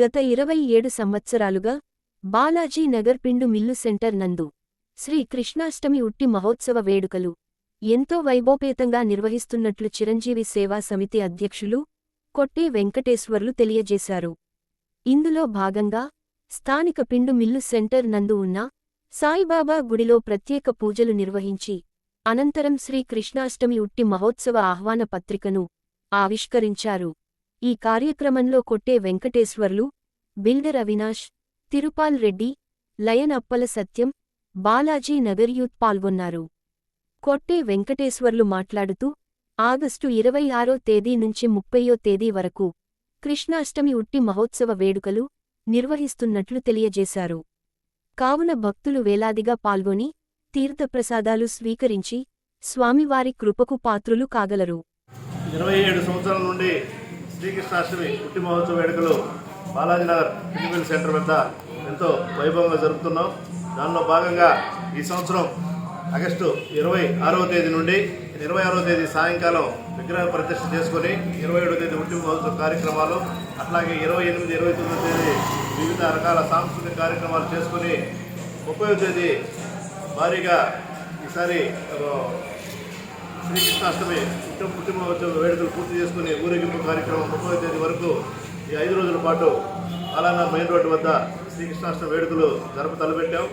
గత ఇరవై ఏడు సంవత్సరాలుగా బాలాజీ నగర్ పిండు మిల్లు సెంటర్ నందు శ్రీ కృష్ణాష్టమి ఉట్టి మహోత్సవ వేడుకలు ఎంతో వైభోపేతంగా నిర్వహిస్తున్నట్లు చిరంజీవి సేవా సమితి అధ్యక్షులు కొట్టే వెంకటేశ్వర్లు తెలియజేశారు. ఇందులో భాగంగా స్థానిక పిండు మిల్లు సెంటర్ నందు ఉన్న సాయిబాబా గుడిలో ప్రత్యేక పూజలు నిర్వహించి అనంతరం శ్రీ కృష్ణాష్టమి ఉట్టి మహోత్సవ ఆహ్వాన పత్రికను ఆవిష్కరించారు. ఈ కార్యక్రమంలో Kotte Venkateswarlu builder Avinash Tirupal Reddy lion Appala Satyam Balaji Nagar youth పాల్గొన్నారు. కొట్టే వెంకటేశ్వర్లు మాట్లాడుతూ ఆగస్టు ఇరవై ఆరో తేదీ నుంచి ముప్పయో తేదీ వరకు కృష్ణాష్టమి ఉట్టి మహోత్సవ వేడుకలు నిర్వహిస్తున్నట్లు తెలియజేశారు. కావున భక్తులు వేలాదిగా పాల్గొని తీర్థప్రసాదాలు స్వీకరించి స్వామివారి కృపకు పాత్రులు కాగలరు. ఇరవై ఏడు సంవత్సరాల నుండి శ్రీకృష్ణాష్టమి పుట్టి మహోత్సవ వేడుకలు బాలాజీనగర్ పిన్నిమిల్ సెంటర్ వద్ద ఎంతో వైభవంగా జరుపుతున్నాం. దానిలో భాగంగా ఈ సంవత్సరం ఆగస్టు ఇరవై ఆరవ తేదీ నుండి ఇరవై ఆరవ తేదీ సాయంకాలం విగ్రహ ప్రతిష్ఠ చేసుకొని ఇరవై ఏడవ తేదీ ఉట్టి మహోత్సవ కార్యక్రమాలు అట్లాగే ఇరవై ఎనిమిది ఇరవై తొమ్మిదో తేదీ వివిధ రకాల సాంస్కృతిక కార్యక్రమాలు చేసుకొని ముప్పై తేదీ భారీగా ఈసారి శ్రీకృష్ణాష్టమి శ్రీకృష్ణాష్టమి పుట్టిన వేడుకలు పూర్తి చేసుకుని ఊరేగింపు కార్యక్రమం ముప్పై తేదీ వరకు ఈ ఐదు రోజుల పాటు అలానా మెయిన్ రోడ్డు వద్ద శ్రీకృష్ణాష్టమి వేడుకలు జరప తలపెట్టాం.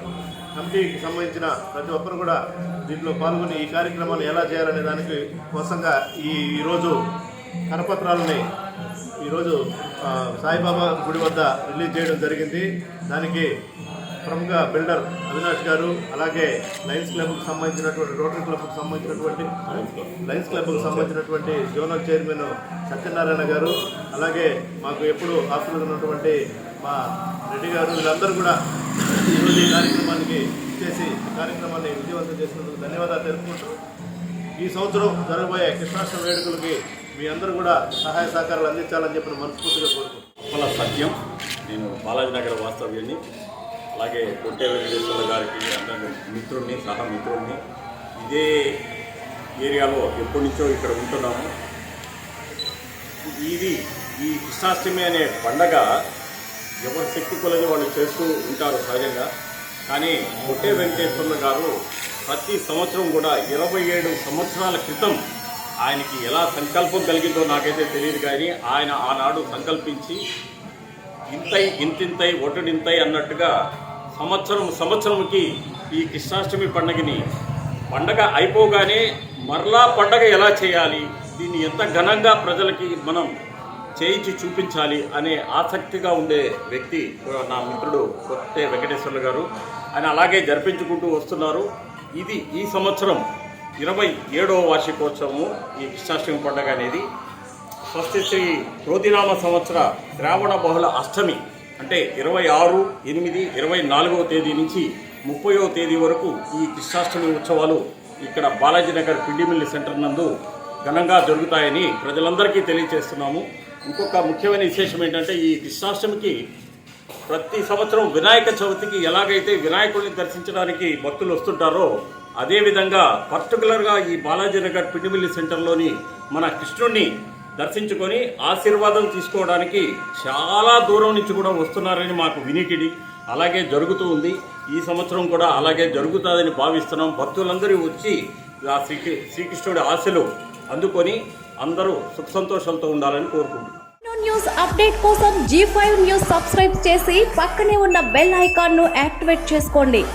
కమిటీకి సంబంధించిన ప్రతి ఒక్కరు కూడా దీంట్లో పాల్గొని ఈ కార్యక్రమాన్ని ఎలా చేయాలనే దానికి కోసంగా ఈ ఈరోజు కరపత్రాలని ఈరోజు సాయిబాబా గుడి వద్ద రిలీజ్ చేయడం జరిగింది. దానికి ప్రముఖ బిల్డర్ అవినాష్ గారు అలాగే లయన్స్ క్లబ్కు సంబంధించినటువంటి రోటరీ క్లబ్కు సంబంధించినటువంటి లయన్స్ క్లబ్కు సంబంధించినటువంటి జోనల్ చైర్మన్ సత్యనారాయణ గారు అలాగే మాకు ఎప్పుడు ఆస్తులు ఉన్నటువంటి మా రెడ్డి గారు వీళ్ళందరూ కూడా ఈరోజు ఈ కార్యక్రమానికి చేసి కార్యక్రమాన్ని విజయవంతం చేసినందుకు ధన్యవాదాలు తెలుపుకుంటూ ఈ సంవత్సరం జరగబోయే కృష్ణాష్టమి వేడుకలకి మీ అందరూ కూడా సహాయ సహకారాలు అందించాలని చెప్పిన మనస్ఫూర్తిగా కోరుకుంటున్నాను. సత్యం. నేను బాలాజీ నగర్ వాస్తవ్యాన్ని అలాగే కొట్టే వెంకటేశ్వర గారికి అందరి మిత్రుడిని సహా మిత్రుడిని ఇదే ఏరియాలో ఎప్పటి నుంచో ఇక్కడ ఉంటున్నాము. ఇది ఈ కృష్ణాష్టమి అనే పండగ ఎవరి శక్తి కొలది వాళ్ళు చేస్తూ ఉంటారు సహజంగా. కానీ కొట్టే వెంకటేశ్వర్లు గారు ప్రతి సంవత్సరం కూడా ఇరవై ఏడు సంవత్సరాల క్రితం ఆయనకి ఎలా సంకల్పం కలిగిందో నాకైతే తెలియదు కానీ ఆయన ఆనాడు సంకల్పించి ఇంతై ఇంతింతై ఒటడింతై అన్నట్టుగా సంవత్సరం సంవత్సరంకి ఈ కృష్ణాష్టమి పండగని పండగ అయిపోగానే మరలా పండగ ఎలా చేయాలి? దీన్ని ఎంత ఘనంగా ప్రజలకి మనం చేయించి చూపించాలి అనే ఆసక్తిగా ఉండే వ్యక్తి నా మిత్రుడు కొత్తే వెంకటేశ్వర్లు గారు. ఆయన అలాగే జరిపించుకుంటూ వస్తున్నారు. ఇది ఈ సంవత్సరం ఇరవై ఏడవ వార్షికోత్సవము ఈ కృష్ణాష్టమి పండగ అనేది. స్వస్తి శ్రీ రోదినామ సంవత్సర శ్రావణ బహుళ అష్టమి. అంటే ఇరవై ఆరు ఎనిమిది ఇరవై నాలుగవ తేదీ నుంచి ముప్పైవ తేదీ వరకు ఈ కృష్ణాష్టమి ఉత్సవాలు ఇక్కడ బాలాజీ నగర్ పిండిమిల్లి సెంటర్ నందు ఘనంగా జరుగుతాయని ప్రజలందరికీ తెలియజేస్తున్నాము. ఇంకొక ముఖ్యమైన విశేషం ఏంటంటే ఈ కృష్ణాష్టమికి ప్రతి సంవత్సరం వినాయక చవితికి ఎలాగైతే వినాయకుడిని దర్శించడానికి భక్తులు వస్తుంటారో అదేవిధంగా పర్టికులర్గా ఈ బాలాజీ నగర్ పిండిమిల్లి సెంటర్లోని మన కృష్ణుడిని దర్శించుకొని ఆశీర్వాదం తీసుకోవడానికి చాలా దూరం నుంచి కూడా వస్తున్నారని మాకు వినికిడి. అలాగే జరుగుతూ ఉంది. ఈ సంవత్సరం కూడా అలాగే జరుగుతుందని భావిస్తున్నాం. భక్తులందరూ వచ్చి ఆ శ్రీకి శ్రీకృష్ణుడి ఆశలు అందుకొని అందరూ సుఖ సంతోషాలతో ఉండాలని కోరుకుంటున్నాం. న్యూస్ అప్డేట్ కోసం జీ ఫైవ్ న్యూస్ సబ్స్క్రైబ్ చేసి పక్కనే ఉన్న బెల్ ఐకాన్ను యాక్టివేట్ చేసుకోండి.